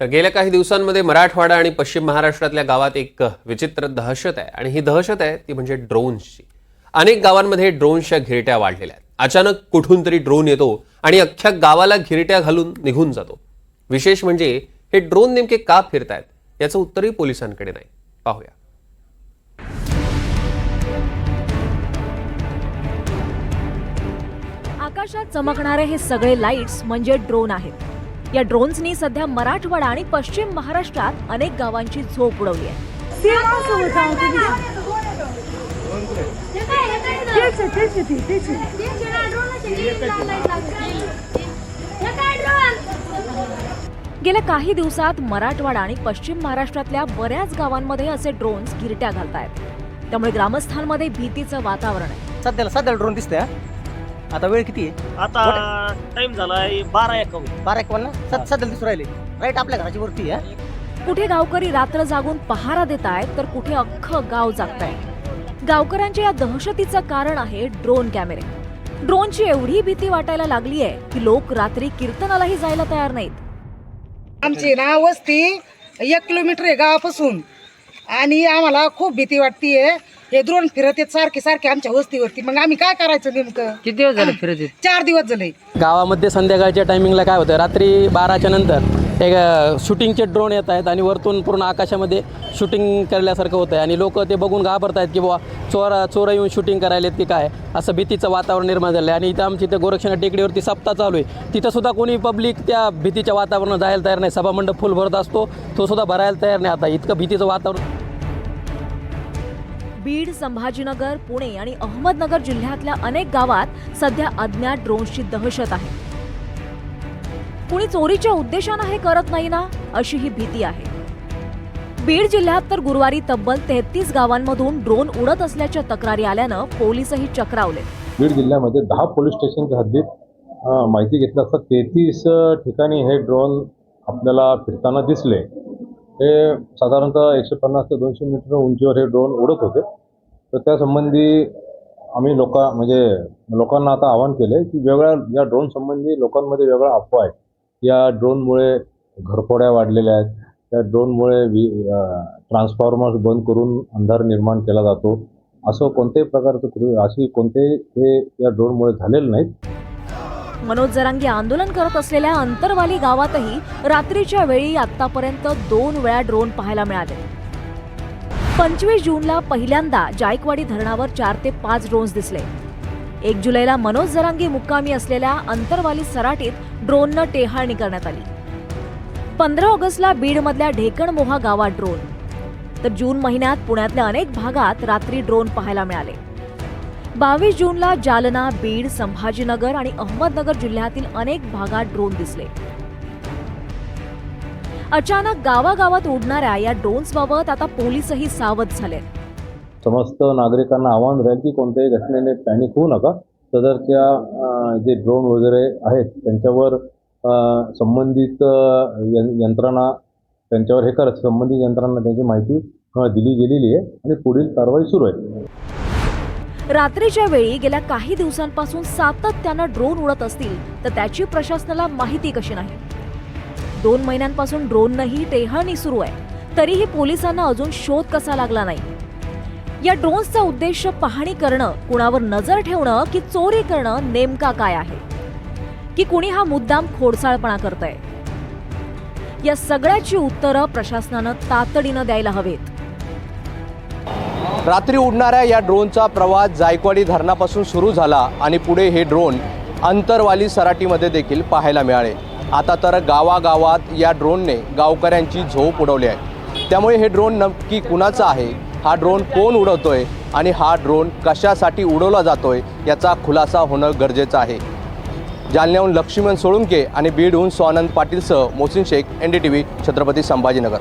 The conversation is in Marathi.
तर गेल्या काही दिवसांमध्ये मराठवाडा आणि पश्चिम महाराष्ट्रातल्या गावात एक विचित्र दहशत आहे. आणि ही दहशत आहे ती म्हणजे ड्रोन्सची. अनेक गावांमध्ये ड्रोन्सच्या घिरट्या वाढलेल्या आहेत. अचानक कुठून तरी ड्रोन येतो आणि अख्ख्या गावाला घिरट्या घालून निघून जातो. विशेष म्हणजे हे ड्रोन नेमके का फिरतायत याचं उत्तरही पोलिसांकडे नाही. पाहूया. आकाशात चमकणारे हे सगळे लाईट्स म्हणजे ड्रोन आहेत. या ड्रोन्सनी सध्या मराठवाडा आणि पश्चिम महाराष्ट्रात अनेक गावांची झोप उडवली आहे. गेल्या काही दिवसात मराठवाडा आणि पश्चिम महाराष्ट्रातल्या बऱ्याच गावांमध्ये असे ड्रोन्स गिरट्या घालतायत. त्यामुळे ग्रामस्थांमध्ये भीतीचं वातावरण आहे. सध्याला सध्याला ड्रोन दिसतंय आता वेळ किती आहे? आता टाइम झालाय बारा एकावन्न. बारा एक ना सध्या सध्याला दिसू राहिले. राईट आपल्या घराची वरती आहे हा? कुठे गावकरी रात्र जागून पहारा देत आहेत तर कुठे अख्खं गाव जागतंय गावकऱ्यांच्या या दहशतीचं कारण आहे ड्रोन कॅमेरे ड्रोनची एवढी भीती वाटायला लागली आहे की लोक रात्री कीर्तनालाही जायला तयार नाहीत. आमची ना वस्ती एक किलोमीटर आहे गावापासून. आणि आम्हाला खूप भीती वाटतीये. हे द्रोण फिरत आहेत सारखे सारखे आमच्या वस्तीवरती. मग आम्ही काय करायचं नेमकं? किती दिवस झाले फिरत आहेत? चार दिवस झाले. गावामध्ये संध्याकाळच्या टायमिंगला काय होतं? रात्री बाराच्या नंतर एक शूटिंगचे ड्रोन येत आहेत आणि वरतून पूर्ण आकाशामध्ये शूटिंग करल्यासारखं होतं आहे आणि लोक ते बघून घाबरत आहेत की बुवा चोर चोर येऊन शूटिंग करायलेत की काय? असं भीतीचं वातावरण निर्माण झालं आहे आणि इथं आमची इथं गोरक्षणा टेकडीवरती सप्ताह चालू आहे. तिथं सुद्धा कोणी पब्लिक त्या भीतीच्या वातावरणात जायला तयार नाही. सभामंडप फुल भरत असतो. तो सुद्धा भरायला तयार नाही आता. इतकं भीतीचं वातावरण बीड संभाजीनगर पुणे आणि अहमदनगर जिल्ह्यातल्या अनेक गावात सध्या अज्ञात ड्रोन्सची दहशत आहे. कुणी चोरीच्या उद्देशानं हे करत नाही ना अशी ही भीती आहे. बीड जिल्ह्यात तर गुरुवारी तब्बल तेहतीस गावांमधून ड्रोन उडत असल्याच्या तक्रारी आल्यानं पोलिसही चक्रावले. बीड जिल्ह्यामध्ये दहा पोलीस स्टेशनच्या हद्दीत माहिती घेतलं असता तेहतीस ठिकाणी हे ड्रोन आपल्याला फिरताना दिसले. हे साधारणतः एकशे पन्नास ते दोनशे मीटर उंचीवर हे ड्रोन उडत होते. तर त्यासंबंधी आम्ही लोका म्हणजे लोकांना आता आवाहन केलं की वेगळ्या या ड्रोन संबंधी लोकांमध्ये वेगळा अफवा आहे. या ड्रोनमुळे घरफोड्या वाढलेल्या आहेत. त्या ड्रोनमुळे वी ट्रान्सफॉर्मर्स बंद करून अंधार निर्माण केला जातो. असं कोणत्याही प्रकारचं अशी कोणतेही हे या ड्रोनमुळे झालेलं नाहीत. मनोज जरांगी आंदोलन करत असलेल्या अंतरवाली गावातही रात्रीच्या वेळी आतापर्यंत दोन वेळा ड्रोन पाहायला मिळाले. पंचवीस जूनला पहिल्यांदा जायकवाडी धरणावर चार ते पाच ड्रोन्स दिसले. एक जुलैला मनोज जरांगी मुक्कामी असलेल्या अंतरवाली सराटीत ड्रोननं टेहाळणी करण्यात आली. पंधरा ऑगस्टला बीडमधल्या ढेकणमोहा गावात ड्रोन तर जून महिन्यात पुण्यातल्या अनेक भागात रात्री ड्रोन पाहायला मिळाले. बावीस जूनला जालना बीड संभाजीनगर आणि अहमदनगर जिल्ह्यातील अनेक भागात ड्रोन दिसले. अचानक गावागावात उडणाऱ्या या ड्रोन्सबाबत आता पोलीसही सावध झाले. समस्त नागरिकांना आवाहन राहील की कोणत्याही घटनेने पॅनिक होऊ नका. सदरच्या जे ड्रोन वगैरे आहेत त्यांच्यावर संबंधित यंत्रणा त्यांच्यावर हे करत संबंधित यंत्रणांना त्यांची माहिती दिली गेलेली आहे आणि पुढील कारवाई सुरू आहे. रात्रीच्या वेळी गेल्या काही दिवसांपासून सातत्यानं ड्रोन उडत असतील तर त्याची प्रशासनाला माहिती कशी नाही? दोन महिन्यांपासून ड्रोननंही टेहळणी सुरू आहे. तरीही पोलिसांना अजून शोध कसा लागला नाही? या ड्रोन्सचा उद्देश पाहणी करणं कुणावर नजर ठेवणं की चोरी करणं नेमका काय आहे? की कुणी हा मुद्दाम खोडसाळपणा करतंय? या सगळ्याची उत्तरं प्रशासनानं तातडीनं द्यायला हवेत. रात्री उडणाऱ्या या ड्रोनचा प्रवास जायकवाडी धरणापासून सुरू झाला आणि पुढे हे ड्रोन अंतरवाली सराटीमध्ये देखील पाहायला मिळाले. आता तर गावागावात या ड्रोनने गावकऱ्यांची झोप उडवली आहे. त्यामुळे हे ड्रोन नक्की कुणाचा आहे? हा ड्रोन कोण उडवतोय? आणि हा ड्रोन कशासाठी उडवला जातोय? याचा खुलासा होणं गरजेचं आहे. जालन्याहून लक्ष्मण सोळुंके आणि बीडहून Swanand पाटीलसह Mohsin Shaikh N D T V Chhatrapati Sambhajinagar.